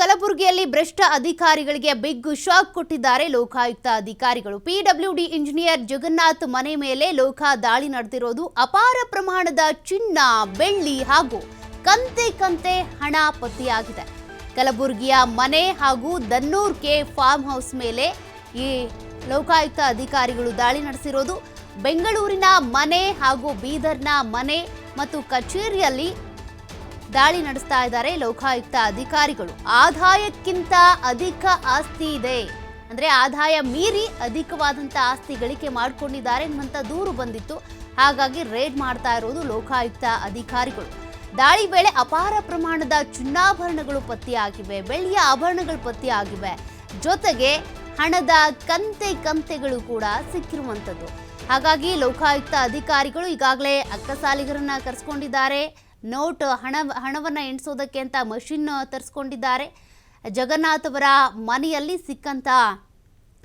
ಕಲಬುರಗಿಯಲ್ಲಿ ಭ್ರಷ್ಟ ಅಧಿಕಾರಿಗಳಿಗೆ ಬಿಗ್ ಶಾಕ್ ಕೊಟ್ಟಿದ್ದಾರೆ ಲೋಕಾಯುಕ್ತ ಅಧಿಕಾರಿಗಳು. ಪಿಡಬ್ಲ್ಯೂಡಿ ಇಂಜಿನಿಯರ್ ಜಗನ್ನಾಥ್ ಮನೆ ಮೇಲೆ ಲೋಕ ದಾಳಿ ನಡೆದಿರೋದು ಅಪಾರ ಪ್ರಮಾಣದ ಚಿನ್ನ, ಬೆಳ್ಳಿ ಹಾಗೂ ಕಂತೆ ಕಂತೆ ಹಣ ಪತ್ತೆಯಾಗಿದೆ. ಕಲಬುರಗಿಯ ಮನೆ ಹಾಗೂ ದನ್ನೂರ್ ಕೆ ಫಾರ್ಮ್ ಹೌಸ್ ಮೇಲೆ ಈ ಲೋಕಾಯುಕ್ತ ಅಧಿಕಾರಿಗಳು ದಾಳಿ ನಡೆಸಿರೋದು. ಬೆಂಗಳೂರಿನ ಮನೆ ಹಾಗೂ ಬೀದರ್ನ ಮನೆ ಮತ್ತು ಕಚೇರಿಯಲ್ಲಿ ದಾಳಿ ನಡೆಸ್ತಾ ಇದ್ದಾರೆ ಲೋಕಾಯುಕ್ತ ಅಧಿಕಾರಿಗಳು. ಆದಾಯಕ್ಕಿಂತ ಅಧಿಕ ಆಸ್ತಿ ಇದೆ. ಅಂದ್ರೆ ಆದಾಯ ಮೀರಿ ಅಧಿಕವಾದಂತ ಆಸ್ತಿ ಗಳಿಕೆ ಮಾಡಿಕೊಂಡಿದ್ದಾರೆ ಎನ್ನುವಂತ ದೂರು ಬಂದಿತ್ತು. ಹಾಗಾಗಿ ರೇಡ್ ಮಾಡ್ತಾ ಇರೋದು ಲೋಕಾಯುಕ್ತ ಅಧಿಕಾರಿಗಳು. ದಾಳಿ ವೇಳೆ ಅಪಾರ ಪ್ರಮಾಣದ ಚಿನ್ನಾಭರಣಗಳು ಪತ್ತೆಯಾಗಿವೆ, ಬೆಳ್ಳಿಯ ಆಭರಣಗಳು ಪತ್ತೆಯಾಗಿವೆ. ಜೊತೆಗೆ ಹಣದ ಕಂತೆ ಕಂತೆಗಳು ಕೂಡ ಸಿಕ್ಕಿರುವಂಥದ್ದು ಹಾಗಾಗಿ ಲೋಕಾಯುಕ್ತ ಅಧಿಕಾರಿಗಳು ಈಗಾಗಲೇ ಅಕ್ಕಸಾಲಿಗರನ್ನ ಕರೆಸ್ಕೊಂಡಿದ್ದಾರೆ. ನೋಟ್ ಹಣ ಹಣವನ್ನು ಎಣಿಸೋದಕ್ಕೆ ಅಂತ ಮಷಿನ್ ತರಿಸ್ಕೊಂಡಿದ್ದಾರೆ. ಜಗನ್ನಾಥ್ ಅವರ ಮನೆಯಲ್ಲಿ ಸಿಕ್ಕಂಥ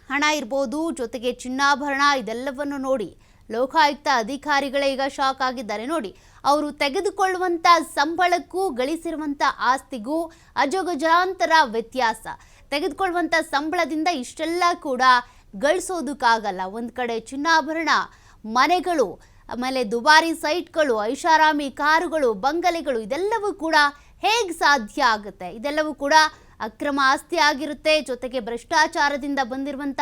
ಹಣ ಇರ್ಬೋದು, ಜೊತೆಗೆ ಚಿನ್ನಾಭರಣ ಇದೆಲ್ಲವನ್ನು ನೋಡಿ ಲೋಕಾಯುಕ್ತ ಅಧಿಕಾರಿಗಳೇ ಈಗ ಶಾಕ್ ಆಗಿದ್ದಾರೆ. ನೋಡಿ, ಅವರು ತೆಗೆದುಕೊಳ್ಳುವಂಥ ಸಂಬಳಕ್ಕೂ ಗಳಿಸಿರುವಂಥ ಆಸ್ತಿಗೂ ಅಜಗಜಾಂತರ ವ್ಯತ್ಯಾಸ. ತೆಗೆದುಕೊಳ್ಳುವಂಥ ಸಂಬಳದಿಂದ ಇಷ್ಟೆಲ್ಲ ಕೂಡ ಗಳಿಸೋದಕ್ಕಾಗಲ್ಲ. ಒಂದು ಕಡೆ ಚಿನ್ನಾಭರಣ ಮನೆಗಳು ಆಮೇಲೆ ದುಬಾರಿ ಸೈಟ್ಗಳು, ಐಷಾರಾಮಿ ಕಾರುಗಳು, ಬಂಗಲೆಗಳು, ಇದೆಲ್ಲವೂ ಕೂಡ ಹೇಗೆ ಸಾಧ್ಯ ಆಗುತ್ತೆ? ಇದೆಲ್ಲವೂ ಕೂಡ ಅಕ್ರಮ ಆಸ್ತಿ ಆಗಿರುತ್ತೆ. ಜೊತೆಗೆ ಭ್ರಷ್ಟಾಚಾರದಿಂದ ಬಂದಿರುವಂಥ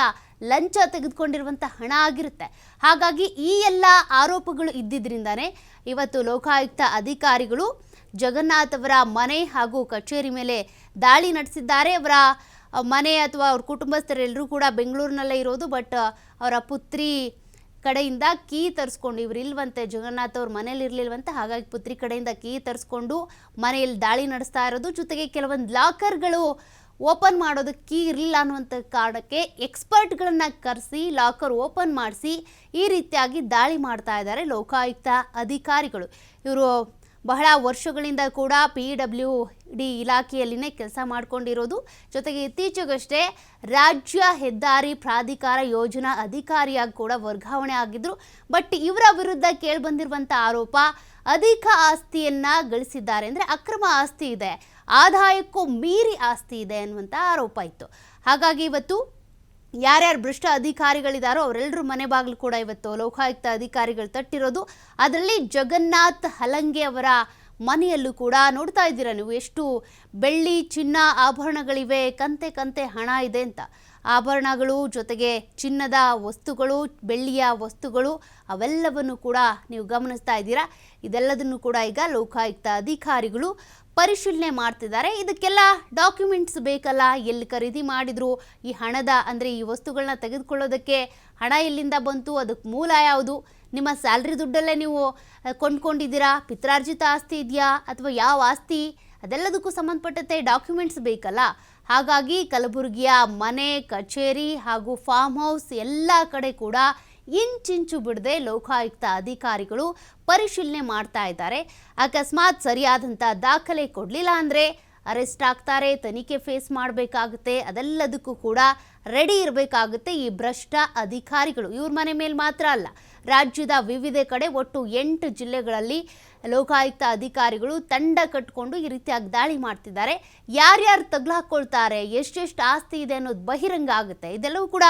ಲಂಚ ತೆಗೆದುಕೊಂಡಿರುವಂಥ ಹಣ ಆಗಿರುತ್ತೆ. ಹಾಗಾಗಿ ಈ ಎಲ್ಲ ಆರೋಪಗಳು ಇದ್ದಿದ್ರಿಂದಾನೇ ಇವತ್ತು ಲೋಕಾಯುಕ್ತ ಅಧಿಕಾರಿಗಳು ಜಗನ್ನಾಥ್ ಅವರ ಮನೆ ಹಾಗೂ ಕಚೇರಿ ಮೇಲೆ ದಾಳಿ ನಡೆಸಿದ್ದಾರೆ. ಅವರ ಮನೆ ಅಥವಾ ಅವ್ರ ಕುಟುಂಬಸ್ಥರೆಲ್ಲರೂ ಕೂಡ ಬೆಂಗಳೂರಿನಲ್ಲೇ ಇರೋದು, ಬಟ್ ಅವರ ಪುತ್ರಿ ಕಡೆಯಿಂದ ಕೀ ತರಿಸ್ಕೊಂಡು, ಇವ್ರು ಇಲ್ವಂತೆ, ಜಗನ್ನಾಥ್ ಅವ್ರ ಮನೇಲಿ ಇರಲಿಲ್ವಂತೆ, ಹಾಗಾಗಿ ಪುತ್ರಿ ಕಡೆಯಿಂದ ಕೀ ತರಿಸ್ಕೊಂಡು ಮನೆಯಲ್ಲಿ ದಾಳಿ ನಡೆಸ್ತಾ ಇರೋದು. ಜೊತೆಗೆ ಕೆಲವೊಂದು ಲಾಕರ್ಗಳು ಓಪನ್ ಮಾಡೋದಕ್ಕೆ ಕೀ ಇರಲಿಲ್ಲ ಅನ್ನುವಂಥ ಕಾರಣಕ್ಕೆ ಎಕ್ಸ್ಪರ್ಟ್ಗಳನ್ನ ಕರೆಸಿ, ಲಾಕರ್ ಓಪನ್ ಮಾಡಿಸಿ ಈ ರೀತಿಯಾಗಿ ದಾಳಿ ಮಾಡ್ತಾ ಇದ್ದಾರೆ ಲೋಕಾಯುಕ್ತ ಅಧಿಕಾರಿಗಳು. ಇವರು ಬಹಳ ವರ್ಷಗಳಿಂದ ಕೂಡ ಪಿ ಡಬ್ಲ್ಯೂ ಡಿ ಇಲಾಖೆಯಲ್ಲಿನೇ ಕೆಲಸ ಮಾಡ್ಕೊಂಡಿರೋದು. ಜೊತೆಗೆ ಇತ್ತೀಚೆಗಷ್ಟೇ ರಾಜ್ಯ ಹೆದ್ದಾರಿ ಪ್ರಾಧಿಕಾರ ಯೋಜನಾ ಅಧಿಕಾರಿಯಾಗಿ ಕೂಡ ವರ್ಗಾವಣೆ ಆಗಿದ್ರು. ಬಟ್ ಇವರ ವಿರುದ್ಧ ಕೇಳಿಬಂದಿರುವಂಥ ಆರೋಪ, ಅಧಿಕ ಆಸ್ತಿಯನ್ನ ಗಳಿಸಿದ್ದಾರೆ ಅಂದರೆ ಅಕ್ರಮ ಆಸ್ತಿ ಇದೆ. ಆದಾಯಕ್ಕೂ ಮೀರಿ ಆಸ್ತಿ ಇದೆ ಅನ್ನುವಂಥ ಆರೋಪ ಇತ್ತು. ಹಾಗಾಗಿ ಇವತ್ತು ಯಾರ್ಯಾರು ಭ್ರಷ್ಟ ಅಧಿಕಾರಿಗಳಿದಾರೋ ಅವರೆಲ್ಲರೂ ಮನೆ ಬಾಗಿಲು ಕೂಡ ಇವತ್ತು ಲೋಕಾಯುಕ್ತ ಅಧಿಕಾರಿಗಳು ತಟ್ಟಿರೋದು. ಅದರಲ್ಲಿ ಜಗನ್ನಾಥ್ ಹಲಂಗೆ ಅವರ ಮನೆಯಲ್ಲೂ ಕೂಡ ನೋಡ್ತಾ ಇದ್ದೀರಾ ನೀವು? ಎಷ್ಟು ಬೆಳ್ಳಿ ಚಿನ್ನ ಆಭರಣಗಳಿವೆ, ಕಂತೆ ಕಂತೆ ಹಣ ಇದೆ ಅಂತ. ಆಭರಣಗಳು ಜೊತೆಗೆ ಚಿನ್ನದ ವಸ್ತುಗಳು, ಬೆಳ್ಳಿಯ ವಸ್ತುಗಳು ಅವೆಲ್ಲವನ್ನು ಕೂಡ ನೀವು ಗಮನಿಸ್ತಾ ಇದ್ದೀರಾ. ಇದೆಲ್ಲದನ್ನು ಕೂಡ ಈಗ ಲೋಕಾಯುಕ್ತ ಅಧಿಕಾರಿಗಳು ಪರಿಶೀಲನೆ ಮಾಡ್ತಿದ್ದಾರೆ. ಇದಕ್ಕೆಲ್ಲ ಡಾಕ್ಯುಮೆಂಟ್ಸ್ ಬೇಕಲ್ಲ? ಎಲ್ಲಿ ಖರೀದಿ ಮಾಡಿದ್ರು? ಈ ಹಣದ, ಅಂದರೆ ಈ ವಸ್ತುಗಳನ್ನ ತೆಗೆದುಕೊಳ್ಳೋದಕ್ಕೆ ಹಣ ಎಲ್ಲಿಂದ ಬಂತು? ಅದಕ್ಕೆ ಮೂಲ ಯಾವುದು? ನಿಮ್ಮ ಸ್ಯಾಲ್ರಿ ದುಡ್ಡಲ್ಲೇ ನೀವು ಕೊಂಡ್ಕೊಂಡಿದ್ದೀರಾ? ಪಿತ್ರಾರ್ಜಿತ ಆಸ್ತಿ ಇದೆಯಾ? ಅಥವಾ ಯಾವ ಆಸ್ತಿ? ಅದೆಲ್ಲದಕ್ಕೂ ಸಂಬಂಧಪಟ್ಟಂತೆ ಡಾಕ್ಯುಮೆಂಟ್ಸ್ ಬೇಕಲ್ಲ? ಹಾಗಾಗಿ ಕಲಬುರಗಿಯ ಮನೆ, ಕಚೇರಿ ಹಾಗೂ ಫಾರ್ಮ್ ಹೌಸ್ ಎಲ್ಲ ಕಡೆ ಕೂಡ ಇಂಚಿಂಚು ಬಿಡದೆ ಲೋಕಾಯುಕ್ತ ಅಧಿಕಾರಿಗಳು ಪರಿಶೀಲನೆ ಮಾಡ್ತಾ ಇದ್ದಾರೆ. ಅಕಸ್ಮಾತ್ ಸರಿಯಾದಂಥ ದಾಖಲೆ ಕೊಡಲಿಲ್ಲ ಅಂದರೆ ಅರೆಸ್ಟ್ ಆಗ್ತಾರೆ, ತನಿಖೆ ಫೇಸ್ ಮಾಡಬೇಕಾಗುತ್ತೆ, ಅದೆಲ್ಲದಕ್ಕೂ ಕೂಡ ರೆಡಿ ಇರಬೇಕಾಗುತ್ತೆ ಈ ಭ್ರಷ್ಟ ಅಧಿಕಾರಿಗಳು. ಇವ್ರ ಮನೆ ಮೇಲೆ ಮಾತ್ರ ಅಲ್ಲ, ರಾಜ್ಯದ ವಿವಿಧ ಕಡೆ ಒಟ್ಟು ಎಂಟು ಜಿಲ್ಲೆಗಳಲ್ಲಿ ಲೋಕಾಯುಕ್ತ ಅಧಿಕಾರಿಗಳು ತಂಡ ಕಟ್ಕೊಂಡು ಈ ರೀತಿಯಾಗಿ ದಾಳಿ ಮಾಡ್ತಿದ್ದಾರೆ. ಯಾರ್ಯಾರು ತಗ್ಲಾಕೊಳ್ತಾರೆ, ಎಷ್ಟೆಷ್ಟು ಆಸ್ತಿ ಇದೆ ಅನ್ನೋದು ಬಹಿರಂಗ ಆಗುತ್ತೆ. ಇದೆಲ್ಲವೂ ಕೂಡ